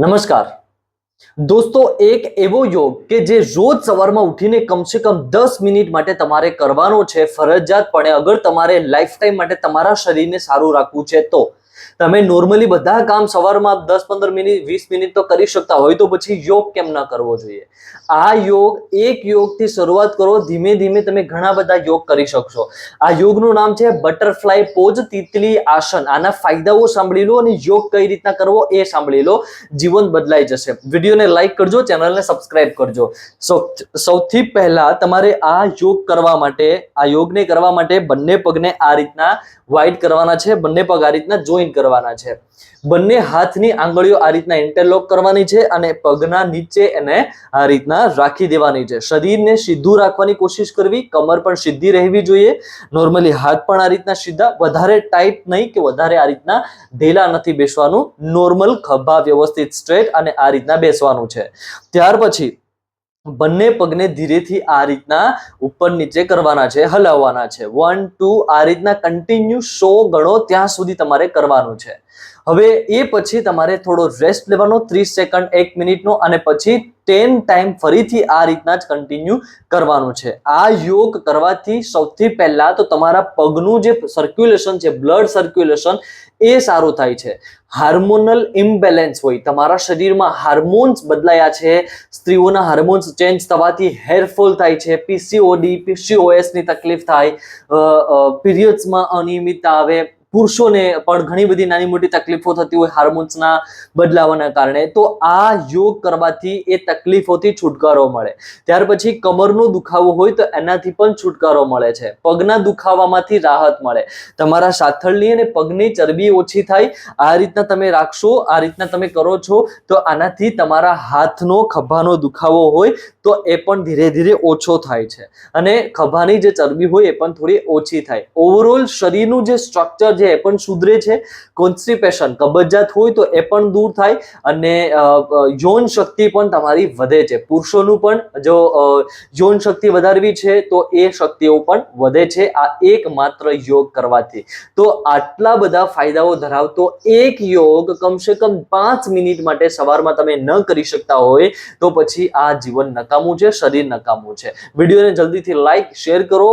નમસ્કાર. દોસ્તો, એક એવો યોગ કે જે રોજ સવારમાં ઉઠીને કમસે કમ દસ મિનિટ માટે તમારે કરવાનો છે, ફરજિયાતપણે, અગર તમારે લાઈફ ટાઈમ માટે તમારા શરીરને સારું રાખવું છે, તો તમે નોર્મલી બધા કામ સવારમાં દસ પંદર મિનિટ, વીસ મિનિટ તો કરી શકતા હોય, તો પછી યોગ કેમ ના કરવો જોઈએ? આ યોગ એક યોગથી શરૂઆત કરો, ધીમે ધીમે તમે ઘણા બધા યોગ કરી શકશો. આ યોગનું નામ છે બટરફ્લાય પોઝ તિતલી આસન. આના ફાયદાઓ સાંભળી લો અને યોગ કઈ રીતના કરવો એ સાંભળી લો. જીવન બદલાઈ જશે. વિડીયોને લાઈક કરજો, ચેનલને સબસ્ક્રાઇબ કરજો. સૌથી પહેલા તમારે આ યોગ કરવા માટે, આ યોગને કરવા માટે બંને પગને આ રીતના વાઇડ કરવાના છે. બંને પગ આ રીતના જોઈન કરવાના છે. બંને હાથની આંગળીઓ આ રીતના ઇન્ટરલોક કરવાની છે અને પગના નીચે એને આ રીતના રાખી દેવાની છે. શરીરને સીધું રાખવાની કોશિશ કરવી, કમર પણ સીધી રહેવી જોઈએ. નોર્મલી હાથ પણ આ રીતના સીધા, વધારે ટાઈટ નહીં કે વધારે આ રીતના ઢેલા નથી બેસવાનું. નોર્મલ ખભા વ્યવસ્થિત સ્ટ્રેટ અને આ રીતના બેસવાનું છે. ત્યાર પછી બંને પગને ધીરેથી આ રીતના ઉપર નીચે કરવાના છે, હલાવવાના છે. વન ટુ આ રીતના કન્ટિન્યુ સો ગણો ત્યાં સુધી તમારે કરવાનું છે. હવે એ પછી તમારે થોડો રેસ્ટ લેવાનો, ત્રીસ સેકન્ડ એક મિનિટનો, અને પછી ટેન ટાઈમ ફરીથી આ રીતના જ કન્ટિન્યુ કરવાનું છે. આ યોગ કરવાથી સૌથી પહેલા તો તમારા પગનું જે સર્ક્યુલેશન છે બ્લડ સર્ક્યુલેશન એ સારું થાય છે. હાર્મોનલ ઇમ્બેલેન્સ હોય, તમારા શરીરમાં હાર્મોન્સ બદલાયા છે, સ્ત્રીઓના હાર્મોન્સ ચેન્જ થવાથી હેરફોલ થાય છે પીસીઓડી પીસીઓએસની તકલીફ થાય પીરિયડ્સમાં અનિયમિતતા આવે પુરુષોને પણ ઘણી બધી નાની મોટી તકલીફો થતી હોય હાર્મોન્સના બદલાવાના કારણે, તો આ યોગ કરવાથી એ તકલીફોથી છુટકારો મળે. ત્યાર પછી કમરનો દુખાવો હોય તો એનાથી પણ છુટકારો મળે છે. પગના દુખાવામાંથી રાહત મળે. તમારા સાથળની અને પગની ચરબી ઓછી થાય, આ રીતના તમે રાખશો, આ રીતના તમે કરો છો, તો આનાથી તમારા હાથનો ખભાનો દુખાવો હોય, તો એ પણ ધીરે ધીરે ઓછો થાય છે. અને ખભાની જે ચરબી હોય એ પણ થોડી ઓછી થાય. ઓવરઓલ શરીરનું જે સ્ટ્રક્ચર છે એ પણ સુધરે છે. કોન્સ્ટિપેશન કબજિયાત હોય તો એ પણ દૂર થાય અને યૌન શક્તિ પણ તમારી વધે છે. પુરુષોનું પણ જો યૌન શક્તિ વધારવી છે તો એ શક્તિઓ પણ વધે છે. આ એકમાત્ર યોગ કરવાથી. તો આટલા બધા ફાયદાઓ ધરાવતો એક યોગ કમસે કમ પાંચ મિનિટ માટે સવારમાં તમે ન કરી શકતા હોય તો પછી આ જીવન નકામું છે, શરીર નકામું છે. વિડીયોને જલ્દીથી લાઈક, શેર કરો.